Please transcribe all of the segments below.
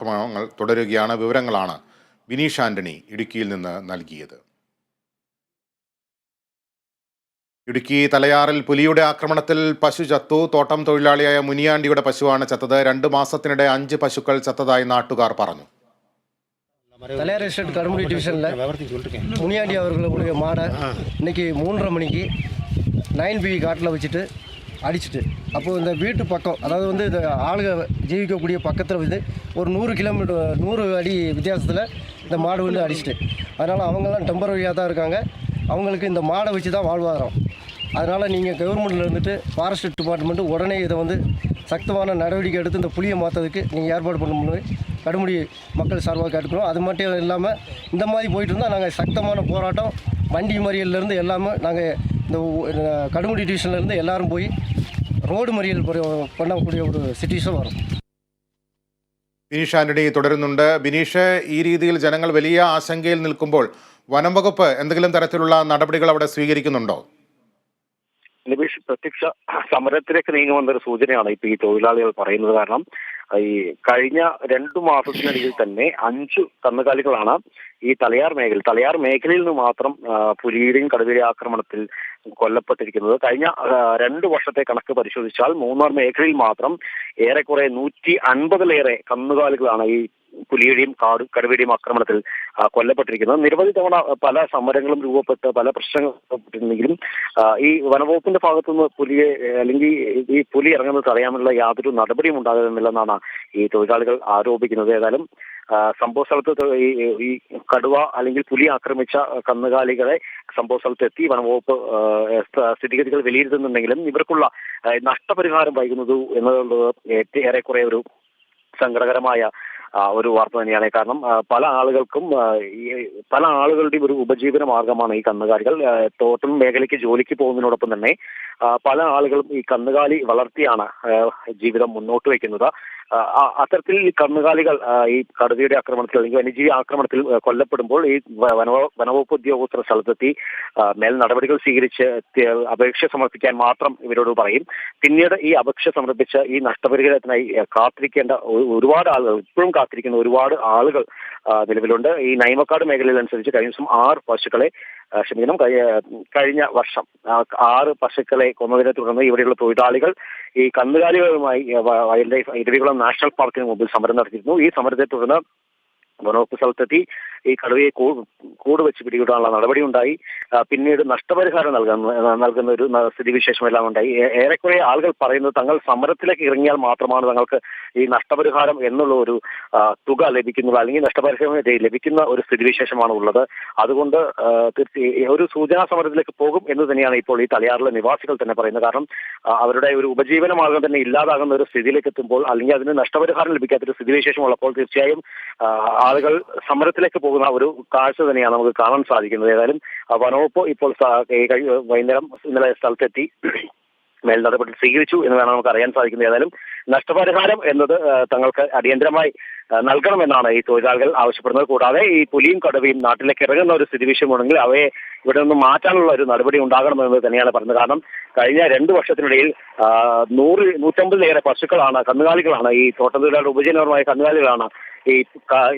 ആക്രമണങ്ങൾ തുടരുകയാണ് വിവരങ്ങളാണ് ബിനീഷ് ആന്റണി ഇടുക്കിയിൽ നിന്ന് നൽകിയത് ഇടുക്കി തലയാറിൽ പുലിയുടെ ആക്രമണത്തിൽ പശു ചത്തു തോട്ടം തൊഴിലാളിയായ മുനിയാണ്ടിയുടെ പശുവാണ് ചത്തത് രണ്ട് മാസത്തിനിടെ അഞ്ച് പശുക്കൾ ചത്തതായി നാട്ടുകാർ പറഞ്ഞു தலையார் எஸ்டேட் கருமுடி டிவிஷனில் முனியாண்டி அவர்களுடைய மாடை இன்னைக்கு மூன்றரை மணிக்கு நைன் பி காட்டில் வச்சுட்டு அடிச்சிட்டு. அப்போது இந்த வீட்டு பக்கம் அதாவது வந்து இந்த ஆளுக ஜீவிக்கக்கூடிய பக்கத்தில் வந்து ஒரு நூறு கிலோமீட்டர் நூறு அடி வித்தியாசத்தில் இந்த மாடு வந்து அடிச்சிட்டு. அதனால் அவங்கெல்லாம் டெம்பரரியாக தான் இருக்காங்க. அவங்களுக்கு இந்த மாடை வச்சு தான் வாழ்வாதாரம். அதனால் நீங்கள் கவர்மெண்ட்டில் இருந்துட்டு ஃபாரஸ்ட் டிபார்ட்மெண்ட்டு உடனே இதை வந்து சக்தமான நடவடிக்கை எடுத்து இந்த புளியை மாற்றதுக்கு நீங்கள் ஏற்பாடு பண்ணணும்னு கடுமுடி மக்கள் சார்பாக கேட்டுக்கிறோம். அது மட்டும் இல்லாமல் இந்த மாதிரி போயிட்டு இருந்தால் நாங்கள் சக்தமான போராட்டம் வண்டி மறியல்லேருந்து எல்லாமே நாங்கள் இந்த கடுமுடி டிவிஷன்லேருந்து எல்லாரும் போய் ரோடு மறியல் புரிய- பண்ணக்கூடிய ஒரு சிச்சுவேஷன் வரும் ബിനീഷ് ആന്റണി തുടരുന്നുണ്ട് ബിനീഷ് ഈ രീതിയിൽ ജനങ്ങൾ വലിയ ആശങ്കയിൽ നിൽക്കുമ്പോൾ വനം വകുപ്പ് എന്തെങ്കിലും തരത്തിലുള്ള നടപടികൾ അവിടെ സ്വീകരിക്കുന്നുണ്ടോ നിബീഷ് പ്രത്യക്ഷ സമരത്തിലേക്ക് നീങ്ങുമെന്നൊരു സൂചനയാണ് ഇപ്പൊ ഈ തൊഴിലാളികൾ പറയുന്നത് കാരണം ഈ കഴിഞ്ഞ രണ്ടു മാസത്തിനിടയിൽ തന്നെ അഞ്ചു കന്നുകാലികളാണ് ഈ തലയാർ മേഖല തലയാർ മേഖലയിൽ നിന്ന് മാത്രം പുലിയുടെയും കടുവയുടെ ആക്രമണത്തിൽ കൊല്ലപ്പെട്ടിരിക്കുന്നത്. കഴിഞ്ഞ രണ്ടു വർഷത്തെ കണക്ക് പരിശോധിച്ചാൽ മൂന്നാർ മേഖലയിൽ മാത്രം ഏറെക്കുറെ നൂറ്റി അൻപതിലേറെ കന്നുകാലികളാണ് ഈ പുലിയുടെയും കാട് കടുവയുടെയും ആക്രമണത്തിൽ കൊല്ലപ്പെട്ടിരിക്കുന്നത് നിരവധി തവണ പല സമരങ്ങളും രൂപപ്പെട്ട് പല പ്രശ്നങ്ങളും രൂപപ്പെട്ടിരുന്നെങ്കിലും ഈ വനവകുപ്പിന്റെ ഭാഗത്തുനിന്ന് പുലിയെ അല്ലെങ്കിൽ ഈ പുലി ഇറങ്ങുന്നത് തടയാനുള്ള യാതൊരു നടപടിയും ഉണ്ടാകുന്നില്ലെന്നാണ് ഈ തൊഴിലാളികൾ ആരോപിക്കുന്നത്. ഏതായാലും സംഭവ സ്ഥലത്ത് ഈ കടുവ അല്ലെങ്കിൽ പുലി ആക്രമിച്ച കന്നുകാലികളെ സംഭവ സ്ഥലത്ത് എത്തി വനവകുപ്പ് സ്ഥിതിഗതികൾ വിലയിരുത്തുന്നുണ്ടെങ്കിലും ഇവർക്കുള്ള നഷ്ടപരിഹാരം വൈകുന്നത് എന്നുള്ളത് ഏറെ ഏറെക്കുറെ ഒരു സങ്കടകരമായ ഒരു വാർത്ത തന്നെയാണ്. കാരണം പല ആളുകൾക്കും പല ആളുകളുടെയും ഒരു ഉപജീവന മാർഗമാണ് ഈ കന്നുകാലികൾ. തോട്ടം മേഖലയ്ക്ക് ജോലിക്ക് പോകുന്നതിനോടൊപ്പം തന്നെ പല ആളുകളും ഈ കന്നുകാലി വളർത്തിയാണ് ജീവിതം മുന്നോട്ട് വയ്ക്കുന്നത്. അത്തരത്തിൽ ഈ കന്നുകാലികൾ ഈ കടുവയുടെ ആക്രമണത്തിൽ അല്ലെങ്കിൽ വന്യജീവി ആക്രമണത്തിൽ കൊല്ലപ്പെടുമ്പോൾ ഈ വനവകുപ്പ് ഉദ്യോഗസ്ഥർ സ്ഥലത്തെത്തി മേൽ നടപടികൾ സ്വീകരിച്ച് അപേക്ഷ സമർപ്പിക്കാൻ മാത്രം ഇവരോട് പറയും. പിന്നീട് ഈ അപേക്ഷ സമർപ്പിച്ച ഈ നഷ്ടപരിഹാരത്തിനായി കാത്തിരിക്കേണ്ട ഒരുപാട് ആളുകൾ ഇപ്പോഴും കാത്തിരിക്കുന്ന ഒരുപാട് ആളുകൾ നിലവിലുണ്ട്. ഈ നൈമക്കാട് മേഖലയിൽ അനുസരിച്ച് കഴിഞ്ഞ ദിവസം ആറ് പശുക്കളെ ക്ഷമിക്കണം കഴി- കഴിഞ്ഞ വർഷം ആറ് പശുക്കളെ കൊന്നതിനെ തുടർന്ന് ഇവിടെയുള്ള തൊഴിലാളികൾ ഈ കന്നുകാലികളുമായി വൈൽഡ് ലൈഫ് ഇരവികുളം നാഷണൽ പാർക്കിന് മുമ്പിൽ സമരം നടത്തിയിരുന്നു. ഈ സമരത്തെ തുടർന്ന് വനവകുപ്പ് സ്ഥലത്തെത്തി. ഈ കടുവയെ കൂട് വെച്ച് പിടികൂടാനുള്ള നടപടി ഉണ്ടായി പിന്നീട് നഷ്ടപരിഹാരം നൽകുന്ന നൽകുന്ന ഒരു സ്ഥിതിവിശേഷം എല്ലാം ഉണ്ടായി. ഏറെക്കുറെ ആളുകൾ പറയുന്നത് തങ്ങൾ സമരത്തിലേക്ക് ഇറങ്ങിയാൽ മാത്രമാണ് തങ്ങൾക്ക് ഈ നഷ്ടപരിഹാരം എന്നുള്ള ഒരു തുക ലഭിക്കുന്നത്. അല്ലെങ്കിൽ നഷ്ടപരിഹാരം ലഭിക്കുന്ന ഒരു സ്ഥിതിവിശേഷമാണ് ഉള്ളത്. അതുകൊണ്ട് തീർച്ചയായും ഒരു സൂചനാ സമരത്തിലേക്ക് പോകും എന്ന് തന്നെയാണ് ഇപ്പോൾ ഈ തലയാറിലെ നിവാസികൾ തന്നെ പറയുന്നത്. കാരണം അവരുടെ ഒരു ഉപജീവന മാർഗം തന്നെ ഇല്ലാതാകുന്ന ഒരു സ്ഥിതിയിലേക്ക് എത്തുമ്പോൾ അല്ലെങ്കിൽ അതിന് നഷ്ടപരിഹാരം ലഭിക്കാത്തൊരു സ്ഥിതിവിശേഷം ഉള്ളപ്പോൾ തീർച്ചയായും ആളുകൾ സമരത്തിലേക്ക് പോകുന്ന ഒരു കാഴ്ച തന്നെയാണ് നമുക്ക് കാണാൻ സാധിക്കുന്നത്. ഏതായാലും വനവകുപ്പ് ഇപ്പോൾ വൈകുന്നേരം ഇന്നലെ സ്ഥലത്തെത്തി മേൽ നടപടി സ്വീകരിച്ചു എന്ന് വേണം നമുക്ക് അറിയാൻ സാധിക്കുന്നത്. ഏതായാലും നഷ്ടപരിഹാരം എന്നത് തങ്ങൾക്ക് അടിയന്തരമായി നൽകണമെന്നാണ് ഈ തൊഴിലാളികൾ ആവശ്യപ്പെടുന്നത്. കൂടാതെ ഈ പുലിയും കടുവയും നാട്ടിലേക്ക് ഇറങ്ങുന്ന ഒരു സ്ഥിതിവിഷയമുണ്ടെങ്കിൽ അവയെ ഇവിടെ നിന്ന് മാറ്റാനുള്ള ഒരു നടപടി ഉണ്ടാകണമെന്ന് തന്നെയാണ് പറഞ്ഞത്. കാരണം കഴിഞ്ഞ രണ്ടു വർഷത്തിനിടയിൽ നൂറ് നൂറ്റമ്പതിലേറെ പശുക്കളാണ് കന്നുകാലികളാണ് ഈ തോട്ടത്തൊഴിലാളിയുടെ ഉപജീവനപരമായ കന്നുകാലികളാണ് ഈ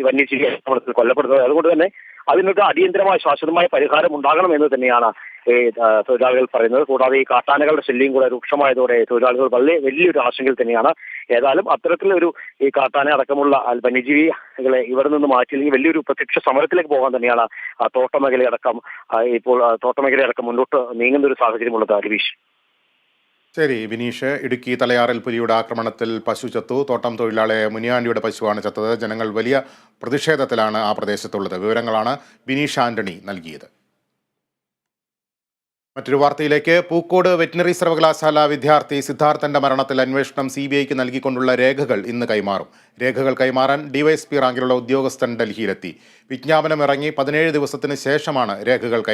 വന്യജീവി ആക്രമണത്തിൽ കൊല്ലപ്പെടുന്നത്. അതുകൊണ്ട് തന്നെ അതിനൊക്കെ അടിയന്തരമായ ശാശ്വതമായ പരിഹാരം ഉണ്ടാകണം എന്ന് തന്നെയാണ് ഈ തൊഴിലാളികൾ പറയുന്നത്. കൂടാതെ ഈ കാട്ടാനകളുടെ ശല്യം കൂടെ രൂക്ഷമായതോടെ തൊഴിലാളികൾ വളരെ വലിയൊരു ആശങ്കയിൽ തന്നെയാണ്. ഏതായാലും അത്തരത്തിലൊരു ഈ കാട്ടാന അടക്കമുള്ള വന്യജീവികളെ ഇവിടെ നിന്ന് മാറ്റിയില്ലെങ്കിൽ വലിയൊരു പ്രത്യക്ഷ സമരത്തിലേക്ക് പോകാൻ തന്നെയാണ് തോട്ടമേഖലയടക്കം ഇപ്പോൾ തോട്ടമേഖലയടക്കം മുന്നോട്ട് നീങ്ങുന്ന ഒരു സാഹചര്യമുള്ളത് രവീഷ് ശരി ബിനീഷ് ഇടുക്കി തലയാറിൽ പുലിയുടെ ആക്രമണത്തിൽ പശു ചത്തു. തോട്ടം തൊഴിലാളി മുനിയാണ്ടിയുടെ പശുവാണ് ചത്തത്. ജനങ്ങൾ വലിയ പ്രതിഷേധത്തിലാണ് ആ പ്രദേശത്തുള്ളത്. വിവരങ്ങളാണ് ബിനീഷ് ആന്റണി നൽകിയത്. മറ്റൊരു വാർത്തയിലേക്ക്. പൂക്കോട് വെറ്റിനറി സർവകലാശാല വിദ്യാർത്ഥി സിദ്ധാർത്ഥന്റെ മരണത്തിൽ അന്വേഷണം സി ബി ഐക്ക് നൽകിക്കൊണ്ടുള്ള രേഖകൾ ഇന്ന് കൈമാറും. രേഖകൾ കൈമാറാൻ ഡിവൈഎസ്പി റാങ്കിലുള്ള ഉദ്യോഗസ്ഥൻ ഡൽഹിയിലെത്തി. വിജ്ഞാപനം ഇറങ്ങി പതിനേഴ് ദിവസത്തിന് ശേഷമാണ് രേഖകൾ കൈമാറുന്നത്.